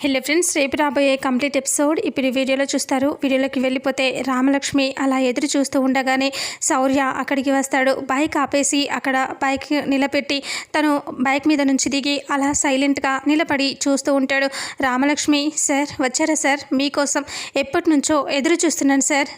Hello friends రేపు రాబోయే complete episode ఇప్పుడు వీడియోలో చూస్తారు. వీడియోలోకి వెళ్ళిపోతే రామలక్ష్మి అలా ఎదురు చూస్తూ ఉండగానే శౌర్య అక్కడికి వస్తాడు. బైక్ ఆపేసి అక్కడ బైక్ నిలబెట్టి తను బైక్ మీద నుంచి దిగి అలా సైలెంట్గా నిలబడి చూస్తూ ఉంటాడు. రామలక్ష్మి సార్ వచ్చారా సార్? మీకోసం ఎప్పటి నుంచో ఎదురు చూస్తున్నాను సార్.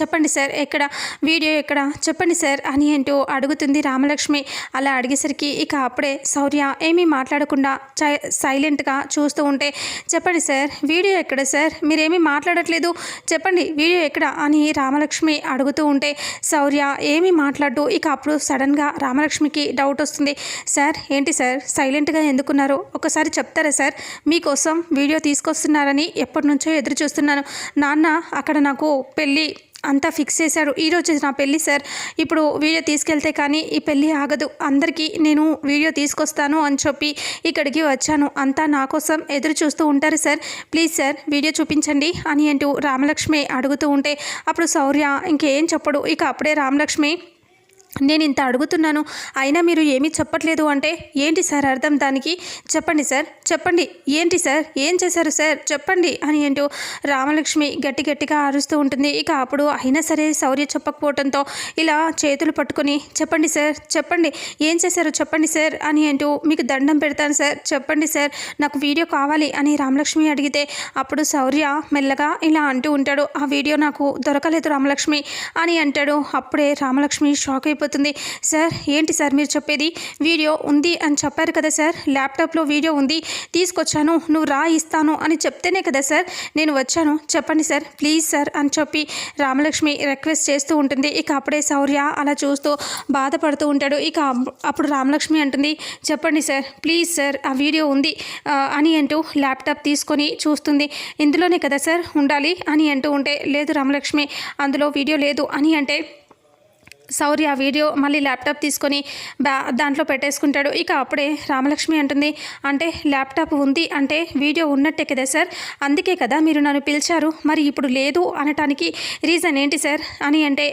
చెప్పండి సార్ ఎక్కడ? వీడియో ఎక్కడ? చెప్పండి సార్ అని అంటూ అడుగుతుంది రామలక్ష్మి. అలా అడిగేసరికి ఇక అప్పుడే శౌర్య ఏమీ మాట్లాడకుండా చై- సైలెంట్గా చూస్తూ ఉంటే చెప్పండి సార్ వీడియో ఎక్కడ సార్? మీరేమీ మాట్లాడట్లేదు. చెప్పండి వీడియో ఎక్కడ? అని రామలక్ష్మి అడుగుతూ ఉంటే శౌర్య ఏమీ మాట్లాడు ఇక అప్పుడు సడన్గా రామలక్ష్మికి డౌట్ వస్తుంది. సార్ ఏంటి సార్? సైలెంట్గా ఎందుకున్నారు? ఒకసారి చెప్తారా సార్? మీకోసం వీడియో తీసుకొస్తున్నారని ఎప్పటి నుంచో ఎదురు చూస్తున్నాను నాన్న అక్కడ నాకు పెళ్ళి అంతా ఫిక్స్ చేశారు. ఈరోజు నా పెళ్ళి సార్. ఇప్పుడు వీడియో తీసుకెళ్తే కానీ ఈ పెళ్ళి ఆగదు. అందరికీ నేను వీడియో తీసుకొస్తాను అని చెప్పి ఇక్కడికి వచ్చాను. అంతా నా కోసం ఎదురు చూస్తూ ఉంటారు సార్. ప్లీజ్ సార్ వీడియో చూపించండి అని అంటూ రామలక్ష్మి అడుగుతూ ఉంటే అప్పుడు శౌర్య ఇంకేం చెప్పడు. ఇక అప్పుడే రామలక్ష్మి నేను ఇంత అడుగుతున్నాను అయినా మీరు ఏమీ చెప్పట్లేదు అంటే ఏంటి సార్ అర్థం దానికి? చెప్పండి సార్ చెప్పండి. ఏంటి సార్? ఏం చేశారు సార్? చెప్పండి అని అంటూ రామలక్ష్మి గట్టి గట్టిగా అరుస్తూ ఉంటుంది. ఇక అప్పుడు అయినా సరే శౌర్య చెప్పకపోవడంతో ఇలా చేతులు పట్టుకొని చెప్పండి సార్ చెప్పండి. ఏం చేశారు? చెప్పండి సార్ అని అంటూ మీకు దండం పెడతాను సార్. చెప్పండి సార్ నాకు వీడియో కావాలి అని రామలక్ష్మి అడిగితే అప్పుడు శౌర్య మెల్లగా ఇలా అంటూ ఉంటాడు. ఆ వీడియో నాకు దొరకలేదు రామలక్ష్మి అని అంటాడు. అప్పుడే రామలక్ష్మి షాక్ అయిపోతుంది సార్ ఏంటి సార్ మీరు చెప్పేది? వీడియో ఉంది అని చెప్పారు కదా సార్? ల్యాప్టాప్లో వీడియో ఉంది. తీసుకొచ్చాను నువ్వు రా ఇస్తాను అని చెప్తేనే కదా సార్ నేను వచ్చాను. చెప్పండి సార్ ప్లీజ్ సార్ అని చెప్పి రామలక్ష్మి రిక్వెస్ట్ చేస్తూ ఉంటుంది. ఇక అప్పుడే శౌర్య అలా చూస్తూ బాధపడుతూ ఉంటాడు. ఇక అప్పుడు రామలక్ష్మి అంటుంది చెప్పండి సార్ ప్లీజ్ సార్ ఆ వీడియో ఉంది అని అంటూ ల్యాప్టాప్ తీసుకొని చూస్తుంది. ఇందులోనే కదా సార్ ఉండాలి అని అంటూ ఉంటే లేదు రామలక్ష్మి అందులో వీడియో లేదు అని అంటే సౌర్య వీడియో మళ్ళీ ల్యాప్టాప్ తీసుకొని దాంట్లో పెట్టేసుకుంటాడు. ఇక అప్పుడే రామలక్ష్మి అంటుంది అంటే ల్యాప్టాప్ ఉంది అంటే వీడియో ఉన్నట్టే కదా సార్? అందుకే కదా మీరు నన్ను పిలిచారు. మరి ఇప్పుడు లేదు అనటానికి రీజన్ ఏంటి సార్? అని అంటే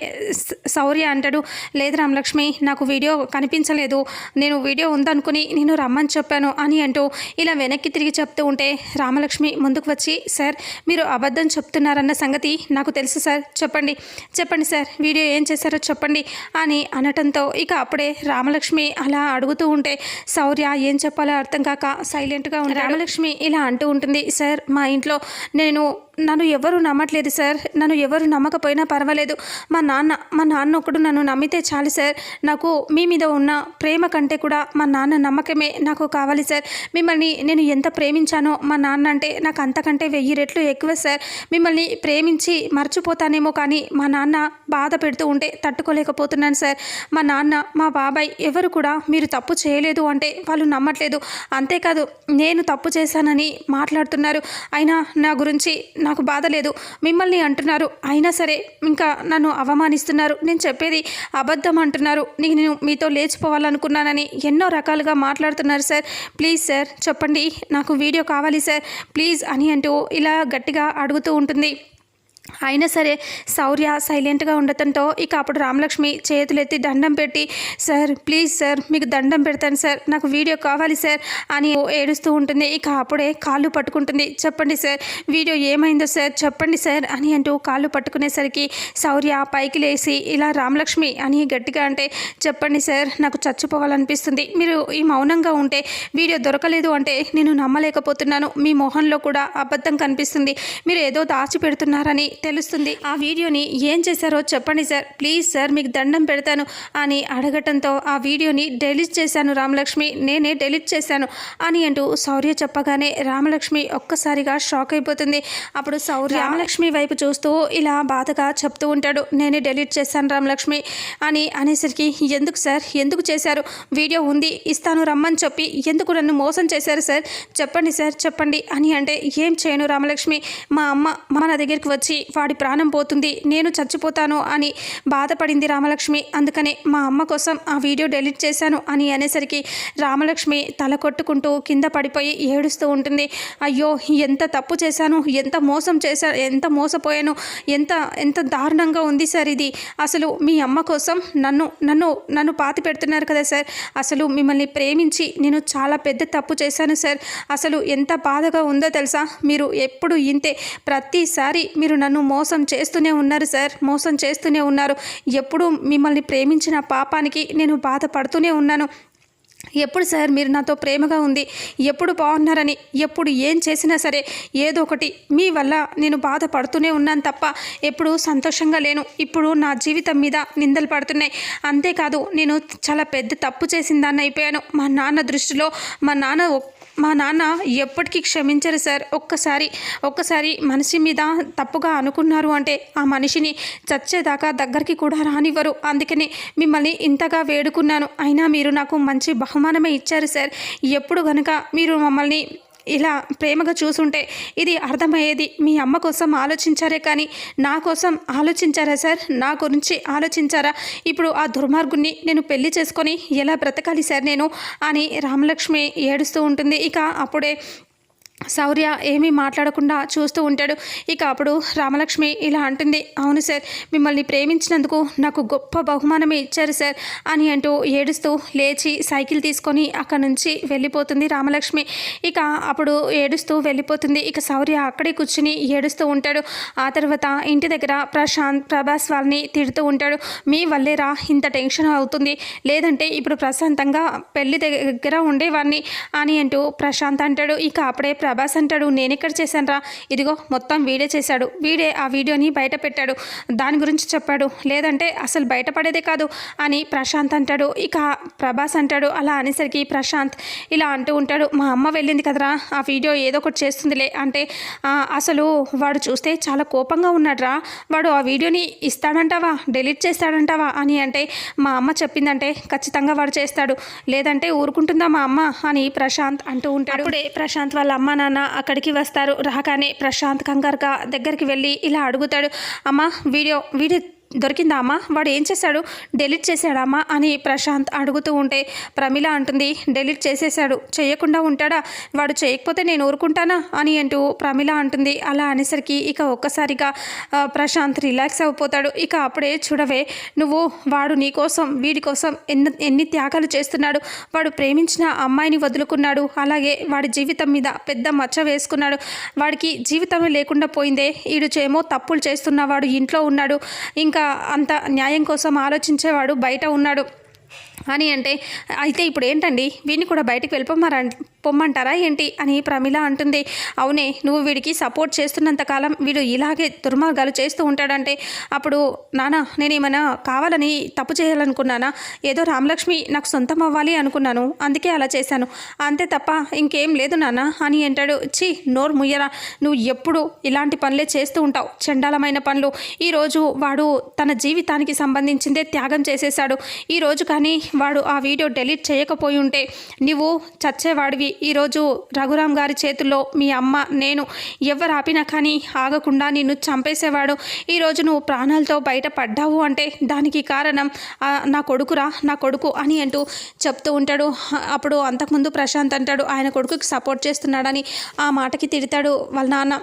సౌర్య అంటాడు లేదు రామలక్ష్మి నాకు వీడియో కనిపించలేదు. నేను వీడియో ఉందనుకుని నేను రమ్మని చెప్పాను అని అంటూ ఇలా వెనక్కి తిరిగి చెప్తూ ఉంటే రామలక్ష్మి ముందుకు వచ్చి సార్ మీరు అబద్ధం చెప్తున్నారన్న సంగతి నాకు తెలుసు సార్. చెప్పండి. చెప్పండి సార్ వీడియో ఏం చేశారో చెప్పండి. అని అనటంతో ఇక అప్పుడే రామలక్ష్మి అలా అడుగుతూ ఉంటే శౌర్య ఏం చెప్పాలో అర్థం కాక సైలెంట్గా ఉంది రామలక్ష్మి ఇలా అంటూ ఉంటుంది సార్ మా ఇంట్లో నేను నన్ను ఎవరు నమ్మట్లేదు సార్. నన్ను ఎవరు నమ్మకపోయినా పర్వాలేదు. మా నాన్న మా నాన్న ఒకడు నన్ను నమ్మితే చాలు సార్. నాకు మీ మీద ఉన్న ప్రేమ కంటే కూడా మా నాన్న నమ్మకమే నాకు కావాలి సార్. మిమ్మల్ని నేను ఎంత ప్రేమించానో మా నాన్న అంటే నాకు అంతకంటే వెయ్యి రెట్లు ఎక్కువ సార్. మిమ్మల్ని ప్రేమించి మర్చిపోతానేమో కానీ మా నాన్న బాధ పెడుతూ ఉంటే తట్టుకోలేకపోతున్నాను సార్. మా నాన్న మా బాబాయ్ ఎవరు కూడా మీరు తప్పు చేయలేదు అంటే వాళ్ళు నమ్మట్లేదు. అంతేకాదు నేను తప్పు చేశానని మాట్లాడుతున్నారు. అయినా నా గురించి నాకు బాధ లేదు. మిమ్మల్ని అంటున్నారు. అయినా సరే ఇంకా నన్ను అవమానిస్తున్నారు. నేను చెప్పేది అబద్ధం అంటున్నారు. నేను మీతో లేచిపోవాలనుకున్నానని ఎన్నో రకాలుగా మాట్లాడుతున్నారు సార్. ప్లీజ్ సార్ చెప్పండి. నాకు వీడియో కావాలి సార్. ప్లీజ్ అని అంటూ ఇలా గట్టిగా అడుగుతూ ఉంటుంది. అయినా సరే శౌర్య సైలెంట్గా ఉండటంతో ఇక అప్పుడు రామలక్ష్మి చేతులెత్తి దండం పెట్టి సార్ ప్లీజ్ సార్ మీకు దండం పెడతాను సార్ నాకు వీడియో కావాలి సార్ అని ఏడుస్తూ ఉంటుంది. ఇక అప్పుడే కాళ్ళు పట్టుకుంటుంది. చెప్పండి సార్ వీడియో ఏమైందో సార్ చెప్పండి సార్ అని అంటూ కాళ్ళు పట్టుకునేసరికి శౌర్య పైకి లేచి ఇలా రామలక్ష్మి అని గట్టిగా అంటే చెప్పండి సార్ నాకు చచ్చిపోవాలనిపిస్తుంది. మీరు ఈ మౌనంగా ఉంటే వీడియో దొరకలేదు అంటే నేను నమ్మలేకపోతున్నాను. మీ మొహంలో కూడా అబద్ధం కనిపిస్తుంది. మీరు ఏదో దాచిపెడుతున్నారని తెలుస్తుంది. ఆ వీడియోని ఏం చేశారో చెప్పండి సార్. ప్లీజ్ సార్ మీకు దండం పెడతాను అని అడగటంతో ఆ వీడియోని డెలీట్ చేశాను రామలక్ష్మి. నేనే డెలీట్ చేశాను అని అంటూ శౌర్య చెప్పగానే రామలక్ష్మి ఒక్కసారిగా షాక్ అయిపోతుంది. అప్పుడు శౌర్య రామలక్ష్మి వైపు చూస్తూ ఇలా బాధగా చెప్తూ ఉంటాడు. నేనే డెలీట్ చేశాను రామలక్ష్మి అని అనేసరికి ఎందుకు సార్? ఎందుకు చేశారు? వీడియో ఉంది ఇస్తాను రమ్మని చెప్పి ఎందుకు నన్ను మోసం చేశారు సార్? చెప్పండి సార్ చెప్పండి అని అంటే ఏం చేయను రామలక్ష్మి. మా అమ్మ మన దగ్గరికి వచ్చి వాడి ప్రాణం పోతుంది నేను చచ్చిపోతాను అని బాధపడింది రామలక్ష్మి. అందుకనే మా అమ్మ కోసం ఆ వీడియో డెలీట్ చేశాను అని అనేసరికి రామలక్ష్మి తల కొట్టుకుంటూ కింద పడిపోయి ఏడుస్తూ ఉంటుంది. అయ్యో ఎంత తప్పు చేశాను ఎంత మోసం చేశాను ఎంత మోసపోయాను ఎంత ఎంత దారుణంగా ఉంది సార్ ఇది. అసలు మీ అమ్మ కోసం నన్ను నన్ను నన్ను పాతి పెడుతున్నారు కదా సార్. అసలు మిమ్మల్ని ప్రేమించి నేను చాలా పెద్ద తప్పు చేశాను సార్. అసలు ఎంత బాధగా ఉందో తెలుసా? మీరు ఎప్పుడు ఇంతే. ప్రతిసారి మీరు నన్ను మోసం చేస్తూనే ఉన్నారు సార్. మోసం చేస్తూనే ఉన్నారు. ఎప్పుడు మిమ్మల్ని ప్రేమించిన పాపానికి నేను బాధపడుతూనే ఉన్నాను. ఎప్పుడు సార్ మీరు నాతో ప్రేమగా ఉంది? ఎప్పుడు బాగున్నారని ఎప్పుడు ఏం చేసినా సరే ఏదో ఒకటి మీ వల్ల నేను బాధపడుతూనే ఉన్నాను తప్ప ఎప్పుడు సంతోషంగా లేను. ఇప్పుడు నా జీవితం మీద నిందలు పడుతున్నాయి. అంతేకాదు నేను చాలా పెద్ద తప్పు చేసిన దాన్ని అయిపోయాను. మా నాన్న దృష్టిలో మా నాన్న మా నాన్న ఎప్పటికీ క్షమించరు సార్. ఒక్కసారి ఒక్కసారి మనిషి మీద తప్పుగా అనుకున్నారు అంటే ఆ మనిషిని చచ్చేదాకా దగ్గరికి కూడా రానివ్వరు. అందుకని మిమ్మల్ని ఇంతగా వేడుకున్నాను. అయినా మీరు నాకు మంచి బహుమానమే ఇచ్చారు సార్. ఎప్పుడు కనుక మీరు మమ్మల్ని ఇలా ప్రేమగా చూసుంటే ఇది అర్థమయ్యేది మీ అమ్మ కోసం ఆలోచించారే కానీ నా కోసం ఆలోచించారా సార్? నా గురించి ఆలోచించారా? ఇప్పుడు ఆ దుర్మార్గుణ్ణి నేను పెళ్ళి చేసుకొని ఎలా బ్రతకాలి సార్ నేను? అని రామలక్ష్మి ఏడుస్తూ ఉంటుంది. ఇక అప్పుడే శౌర్య ఏమీ మాట్లాడకుండా చూస్తూ ఉంటాడు. ఇక అప్పుడు రామలక్ష్మి ఇలా అంటుంది అవును సార్ మిమ్మల్ని ప్రేమించినందుకు నాకు గొప్ప బహుమానమే ఇచ్చారు సార్ అని అంటూ ఏడుస్తూ లేచి సైకిల్ తీసుకొని అక్కడ నుంచి వెళ్ళిపోతుంది రామలక్ష్మి. ఇక అప్పుడు ఏడుస్తూ వెళ్ళిపోతుంది. ఇక శౌర్య అక్కడే కూర్చుని ఏడుస్తూ ఉంటాడు. ఆ తర్వాత ఇంటి దగ్గర ప్రశాంత్ ప్రభాస్ వాళ్ళని తిడుతూ ఉంటాడు. మీ వల్లేరా ఇంత టెన్షన్ అవుతుంది. లేదంటే ఇప్పుడు ప్రశాంతంగా పెళ్ళి దగ్గర ఉండేవాడిని అని అంటూ ప్రశాంత్ అంటాడు. ఇక అప్పుడే ప్రభాస్ అంటాడు నేను చేశానరా? చేశానురా ఇదిగో మొత్తం వీడే చేశాడు. వీడే ఆ వీడియోని బయట పెట్టాడు. దాని గురించి చెప్పాడు. లేదంటే అసలు బయటపడేదే కాదు అని ప్రశాంత్ అంటాడు. ఇక ప్రభాస్ అంటాడు అలా అనేసరికి ప్రశాంత్ ఇలా అంటూ ఉంటాడు మా అమ్మ వెళ్ళింది కదరా ఆ వీడియో ఏదో ఒకటి చేస్తుందిలే. అంటే అసలు వాడు చూస్తే చాలా కోపంగా ఉన్నాడురా. వాడు ఆ వీడియోని ఇస్తాడంటావా? డెలీట్ చేస్తాడంటావా? అని అంటే మా అమ్మ చెప్పిందంటే ఖచ్చితంగా వాడు చేస్తాడు. లేదంటే ఊరుకుంటుందా మా అమ్మ? అని ప్రశాంత్ అంటూ ఉంటాడు. అప్పుడే ప్రశాంత్ వాళ్ళ అమ్మ నాన్న అక్కడికి వస్తారు. రాగానే ప్రశాంత్ కంగారుగా దగ్గరికి వెళ్ళి ఇలా అడుగుతాడు. అమ్మ వీడియో వీడియో దొరికిందా అమ్మా వాడు ఏం చేశాడు? డెలీట్ చేశాడమ్మా అని ప్రశాంత్ అడుగుతూ ఉంటే ప్రమిళ అంటుంది డెలీట్ చేసేశాడు. చేయకుండా ఉంటాడా? వాడు చేయకపోతే నేను ఊరుకుంటానా? అని అంటూ ప్రమిళ అంటుంది. అలా అనేసరికి ఇక ఒక్కసారిగా ప్రశాంత్ రిలాక్స్ అయిపోతాడు. ఇక అప్పుడే చూడవే నువ్వు వాడు నీ కోసం వీడి కోసం ఎన్ని ఎన్ని త్యాగాలు చేస్తున్నాడు. వాడు ప్రేమించిన అమ్మాయిని వదులుకున్నాడు. అలాగే వాడి జీవితం మీద పెద్ద మచ్చ వేసుకున్నాడు. వాడికి జీవితమే లేకుండా పోయిందే. ఈడు చేమో తప్పులు చేస్తున్నవాడు ఇంట్లో ఉన్నాడు. ఇంకా అంత న్యాయం కోసం ఆలోచించేవాడు బయట ఉన్నాడు. అని అంటే అయితే ఇప్పుడు ఏంటండి? వీడిని కూడా బయటికి వెళ్ళిపోమారా పొమ్మంటారా ఏంటి? అని ప్రమిళ అంటుంది. అవునే నువ్వు వీడికి సపోర్ట్ చేస్తున్నంతకాలం వీడు ఇలాగే దుర్మార్గాలు చేస్తూ ఉంటాడంటే అప్పుడు నాన్న నేను ఏమైనా కావాలని తప్పు చేయాలనుకున్నానా? ఏదో రామలక్ష్మి నాకు సొంతం అవ్వాలి అనుకున్నాను అందుకే అలా చేశాను. అంతే తప్ప ఇంకేం లేదు నాన్న అని అంటాడు. చి నోరు ముయ్యరా. నువ్వు ఎప్పుడు ఇలాంటి పనులే చేస్తూ ఉంటావు. చండాలమైన పనులు. ఈరోజు వాడు తన జీవితానికి సంబంధించిందే త్యాగం చేసేశాడు. ఈరోజు కానీ వాడు ఆ వీడియో డెలీట్ చేయకపోయి ఉంటే నువ్వు చచ్చేవాడివి. ఈరోజు రఘురామ్ గారి చేతుల్లో మీ అమ్మ నేను ఎవరు ఆపినా కానీ ఆగకుండా నిన్ను చంపేసేవాడు. ఈరోజు నువ్వు ప్రాణాలతో బయట పడ్డావు అంటే దానికి కారణం నా కొడుకురా నా కొడుకు అని అంటూ చెప్తూ ఉంటాడు. అప్పుడు అంతకుముందు ప్రశాంత్ అంటాడు ఆయన కొడుకుకి సపోర్ట్ చేస్తున్నాడని ఆ మాటకి తిడతాడు వాళ్ళ నాన్న.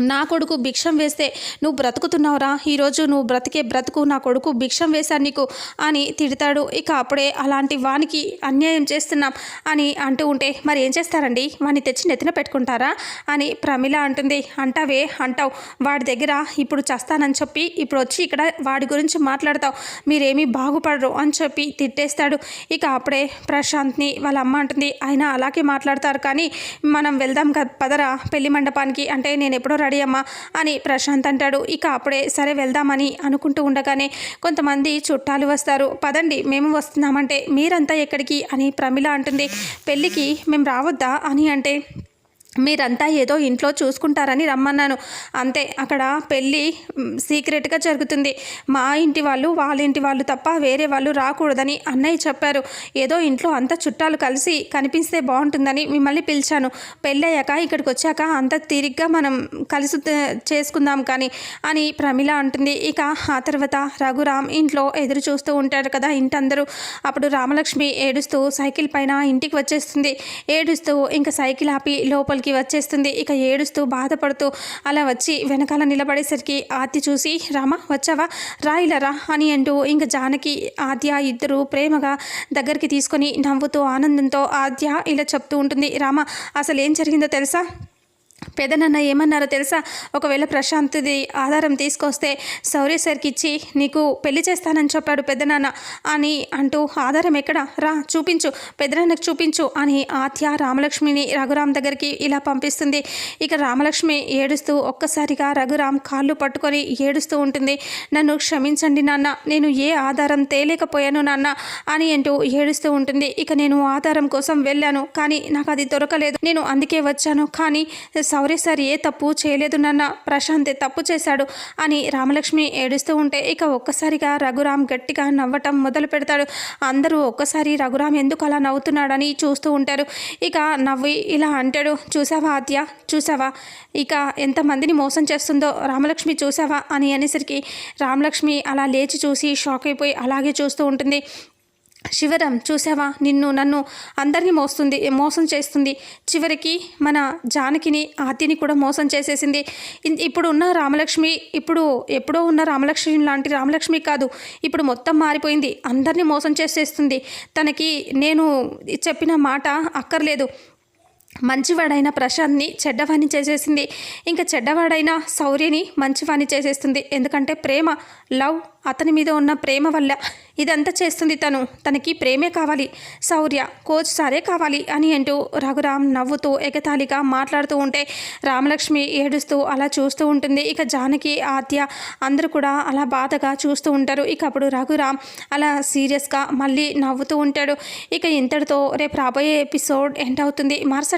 నా కొడుకు భిక్షం వేస్తే నువ్వు బ్రతుకుతున్నావురా? ఈరోజు నువ్వు బ్రతికే బ్రతుకు నా కొడుకు భిక్షం వేశాను నీకు అని తిడతాడు. ఇక అప్పుడే అలాంటి వానికి అన్యాయం చేస్తున్నాం అని అంటూ ఉంటే మరి ఏం చేస్తారండి? వాడిని తెచ్చి నెత్తిన పెట్టుకుంటారా? అని ప్రమిళ అంటుంది. అంటావే అంటావు. వాడి దగ్గర ఇప్పుడు చస్తానని చెప్పి ఇప్పుడు వచ్చి ఇక్కడ వాడి గురించి మాట్లాడతావు. మీరేమీ బాగుపడరు అని చెప్పి తిట్టేస్తాడు. ఇక అప్పుడే ప్రశాంత్ని వాళ్ళ అమ్మ అంటుంది. ఆయన అలాగే మాట్లాడతారు కానీ మనం వెళ్దాం కదా పదరా పెళ్ళి మండపానికి? అంటే నేను ఎప్పుడో రెడీ అమ్మా అని ప్రశాంత్ అంటాడు. ఇక అప్పుడే సరే వెళ్దామని అనుకుంటూ ఉండగానే కొంతమంది చుట్టాలు వస్తారు. పదండి మేము వస్తున్నామంటే మీరంతా ఎక్కడికి? అని ప్రమిళ అంటుంది. పెళ్ళికి మేము రావద్దా? అని అంటే మీరంతా ఏదో ఇంట్లో చూసుకుంటారని రమ్మన్నాను. అంతే అక్కడ పెళ్ళి సీక్రెట్గా జరుగుతుంది. మా ఇంటి వాళ్ళు వాళ్ళ ఇంటి వాళ్ళు తప్ప వేరే వాళ్ళు రాకూడదని అన్నయ్య చెప్పారు. ఏదో ఇంట్లో అంత చుట్టాలు కలిసి కనిపిస్తే బాగుంటుందని మిమ్మల్ని పిలిచాను. పెళ్ళయ్యాక ఇక్కడికి వచ్చాక అంత తీరిగ్గా మనం కలిసి చేసుకుందాం కానీ అని ప్రమిళ అంటుంది. ఇక ఆ తర్వాత రఘురామ్ ఇంట్లో ఎదురు చూస్తూ ఉంటారు కదా ఇంటందరూ. అప్పుడు రామలక్ష్మి ఏడుస్తూ సైకిల్ పైన ఇంటికి వచ్చేస్తుంది. ఏడుస్తూ ఇంకా సైకిల్ ఆపి లోపలికి వచ్చేస్తుంది. ఇక ఏడుస్తూ బాధపడుతూ అలా వచ్చి వెనకాల నిలబడేసరికి ఆద్య చూసి రామ వచ్చావా? రాయిలరా ఇలా రా అని అంటూ ఇంక జానకి ఆద్య ఇద్దరు ప్రేమగా దగ్గరికి తీసుకొని నవ్వుతూ ఆనందంతో ఆద్య ఇలా చెప్తూ ఉంటుంది రామ అసలు ఏం జరిగిందో తెలుసా? పెదనన్న ఏమన్నారో తెలుసా? ఒకవేళ ప్రశాంత్ది ఆధారం తీసుకొస్తే సౌర్య సార్కి ఇచ్చి నీకు పెళ్ళి చేస్తానని చెప్పాడు పెద్దనాన్న అని అంటూ ఆధారం ఎక్కడ? రా చూపించు. పెద్దనాన్నకు చూపించు అని ఆత్య రామలక్ష్మిని రఘురామ్ దగ్గరికి ఇలా పంపిస్తుంది. ఇక రామలక్ష్మి ఏడుస్తూ ఒక్కసారిగా రఘురామ్ కాళ్ళు పట్టుకొని ఏడుస్తూ ఉంటుంది. నన్ను క్షమించండి నాన్న. నేను ఏ ఆధారం తేలేకపోయాను నాన్న అని అంటూ ఏడుస్తూ ఉంటుంది. ఇక నేను ఆధారం కోసం వెళ్ళాను కానీ నాకు అది దొరకలేదు. నేను అందుకే వచ్చాను కానీ సౌరీ సార్ ఏ తప్పు చేయలేదు నాన్న. ప్రశాంతే తప్పు చేశాడు అని రామలక్ష్మి ఏడుస్తూ ఉంటే ఇక ఒక్కసారిగా రఘురామ్ గట్టిగా నవ్వటం మొదలు పెడతాడు. అందరూ ఒక్కసారి రఘురామ్ ఎందుకు అలా నవ్వుతున్నాడని చూస్తూ ఉంటారు. ఇక నవ్వి ఇలా అంటాడు చూసావా ఆద్య? చూసావా ఇక ఎంతమందిని మోసం చేస్తుందో రామలక్ష్మి చూసావా అని అనేసరికి రామలక్ష్మి అలా లేచి చూసి షాక్ అయిపోయి అలాగే చూస్తూ ఉంటుంది. శివరం చూసావా నిన్ను నన్ను అందరినీ మోస్తుంది మోసం చేస్తుంది. చివరికి మన జానకిని ఆద్యని కూడా మోసం చేసేసింది. ఇన్- ఇప్పుడు ఉన్న రామలక్ష్మి ఇప్పుడు ఎప్పుడో ఉన్న రామలక్ష్మి లాంటి రామలక్ష్మి కాదు. ఇప్పుడు మొత్తం మారిపోయింది. అందరినీ మోసం చేసేస్తుంది. తనకి నేను చెప్పిన మాట అక్కర్లేదు. మంచివాడైన ప్రశాంత్ని చెడ్డవాణి చేసేసింది. ఇంకా చెడ్డవాడైన శౌర్యని మంచివాణి చేసేస్తుంది. ఎందుకంటే ప్రేమ లవ్ అతని మీద ఉన్న ప్రేమ వల్ల ఇదంతా చేస్తుంది తను. తనకి ప్రేమే కావాలి. శౌర్య కోచ్ సారే కావాలి అని అంటూ రఘురామ్ నవ్వుతూ ఎగతాళిగా మాట్లాడుతూ ఉంటే రామలక్ష్మి ఏడుస్తూ అలా చూస్తూ ఉంటుంది. ఇక జానకి ఆద్య అందరూ కూడా అలా బాధగా చూస్తూ ఉంటారు. ఇక అప్పుడు రఘురామ్ అలా సీరియస్గా మళ్ళీ నవ్వుతూ ఉంటాడు. ఇక ఇంతటితో రేపు రాబోయే ఎపిసోడ్ ఎండ్ అవుతుంది. మరుసటి